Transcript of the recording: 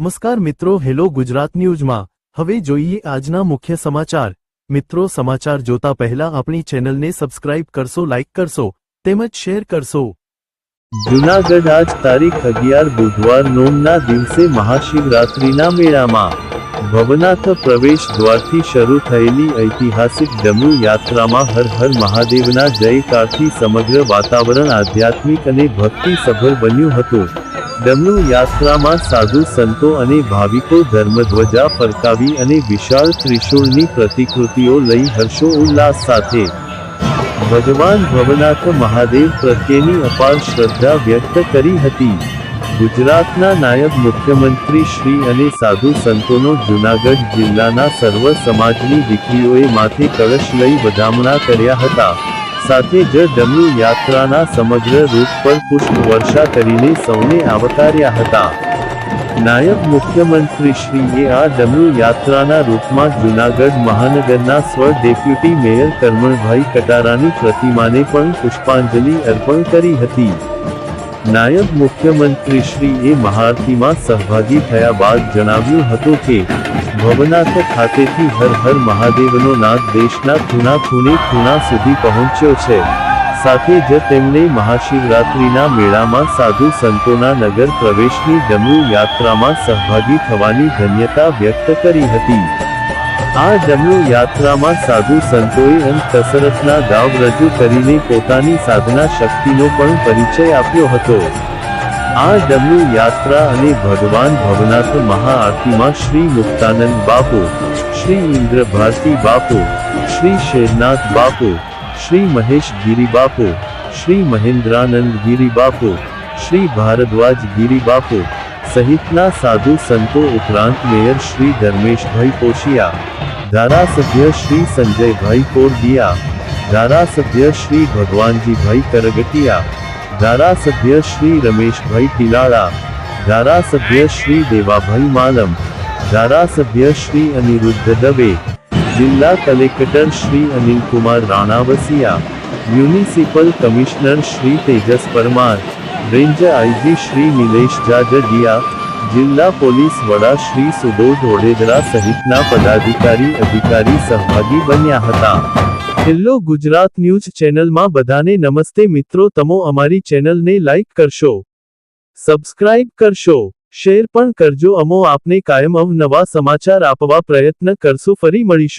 નમસ્કાર મિત્રો, હેલો ગુજરાત ન્યૂઝમાં. હવે જોઈએ આજના મુખ્ય સમાચાર. મિત્રો, સમાચાર જોતા પહેલા આપણી ચેનલને સબસ્ક્રાઇબ કરશો, લાઇક કરશો, તેમજ શેર કરશો. જુનાગઢ આજ તારીખ અગિયાર બુધવાર નોમના દિવસે મહાશિવરાત્રિના મેળામાં. ભવનાથ પ્રવેશ દ્વારથી શરૂ થયેલી ઐતિહાસિક ડમરુ યાત્રામાં હર હર મહાદેવના જયકારથી સમગ્ર વાતાવરણ આધ્યાત્મિક અને ભક્તિસભર બન્યું હતું. ડમરુ યાત્રામાં સાધુ સંતો અને ભાવિકો ધર્મધ્વજા ફરકાવી અને વિશાળ ત્રિશૂળની પ્રતિકૃતિઓ લઈ હર્ષો ઉલ્લાસ સાથે. ભગવાન ભવનાથ મહાદેવ પ્રત્યેની અપાર શ્રદ્ધા વ્યક્ત કરી હતી. ગુજરાતના નાયબ મુખ્યમંત્રી શ્રી અને સાધુ સંતોનો જૂનાગઢ જિલ્લાના સર્વ સમાજની દીકરીઓએ માથે કળશ લઈ વધામણા કર્યા હતા. સાથે જ ડમરુ યાત્રાના સમગ્ર રૂટ પર પુષ્પ વર્ષા કરીને સૌને આવકાર્યા હતા. નાયબ મુખ્યમંત્રીશ્રીએ આ ડમરુ યાત્રાના રૂપમાં જૂનાગઢ મહાનગરના સ્વ ડેપ્યુટી મેયર કરમણભાઈ કટારાની પ્રતિમાને પણ પુષ્પાંજલિ અર્પણ કરી હતી. નાયબ મુખ્યમંત્રીશ્રીએ મહાઆરતીમાં સહભાગી થયા બાદ જણાવ્યું હતું કે ભવનાથ ખાતેથી હર હર મહાદેવનો નાદ દેશના ખૂણા ખૂણે ખૂણા સુધી પહોંચ્યો છે. સાથે જ તેમણે મહાશિવરાત્રિના મેળામાં સાધુ સંતોના નગર પ્રવેશની ડમરૂ યાત્રામાં સહભાગી થવાની ધન્યતા વ્યક્ત કરી હતી. આ ડમરૂ યાત્રામાં સાધુ સંતોએ અંત કસરતના ગાવ રજૂ કરીને પોતાની સાધના શક્તિનો પણ પરિચય આપ્યો હતો. આ ડમરુ યાત્રા અને ભગવાન ભવનાથ મહાઆરતીમાં શ્રી મુક્તાનંદ બાપુ, શ્રી ઇન્દ્ર ભારતી બાપુ, શ્રી શેરનાથ બાપુ, શ્રી મહેશ ગિરી બાપુ, શ્રી મહેન્દ્રાનંદ ગિરી બાપુ, શ્રી ભારદ્વાજ ગિરી બાપુ સહિતના સાધુ સંતો ઉપરાંત મેયર શ્રી ધર્મેશભાઈ પોશિયા, ધારાસભ્ય શ્રી સંજયભાઈ કોરડિયા, ધારાસભ્ય શ્રી ભગવાનજીભાઈ કરગટિયા ધારાસભ્ય શ્રી રમેશભાઈ પિલાળા ધારાસભ્ય શ્રી દેવાભાઈ માલમ, ધારાસભ્ય શ્રી અનિરુદ્ધ દવે, જિલ્લા collector Shri Anilkumar Ranavasiya, municipal commissioner Shri Tejas Parmar, range IG Shri Nilesh Jajadiya, જિલ્લા પોલીસ વડા શ્રી સુબોધ ઓડેદરા સહિતના પદાધિકારી અધિકારી સહભાગી બન્યા હતા. હેલો ગુજરાત ન્યૂઝ ચેનલમાં બધાને નમસ્તે મિત્રો, તમો અમારી ચેનલને લાઇક કરશો, સબસ્ક્રાઇબ કરશો, શેર પણ કરજો. અમો આપને કાયમ અવનવા સમાચાર આપવા પ્રયત્ન કરશું. ફરી મળીશું.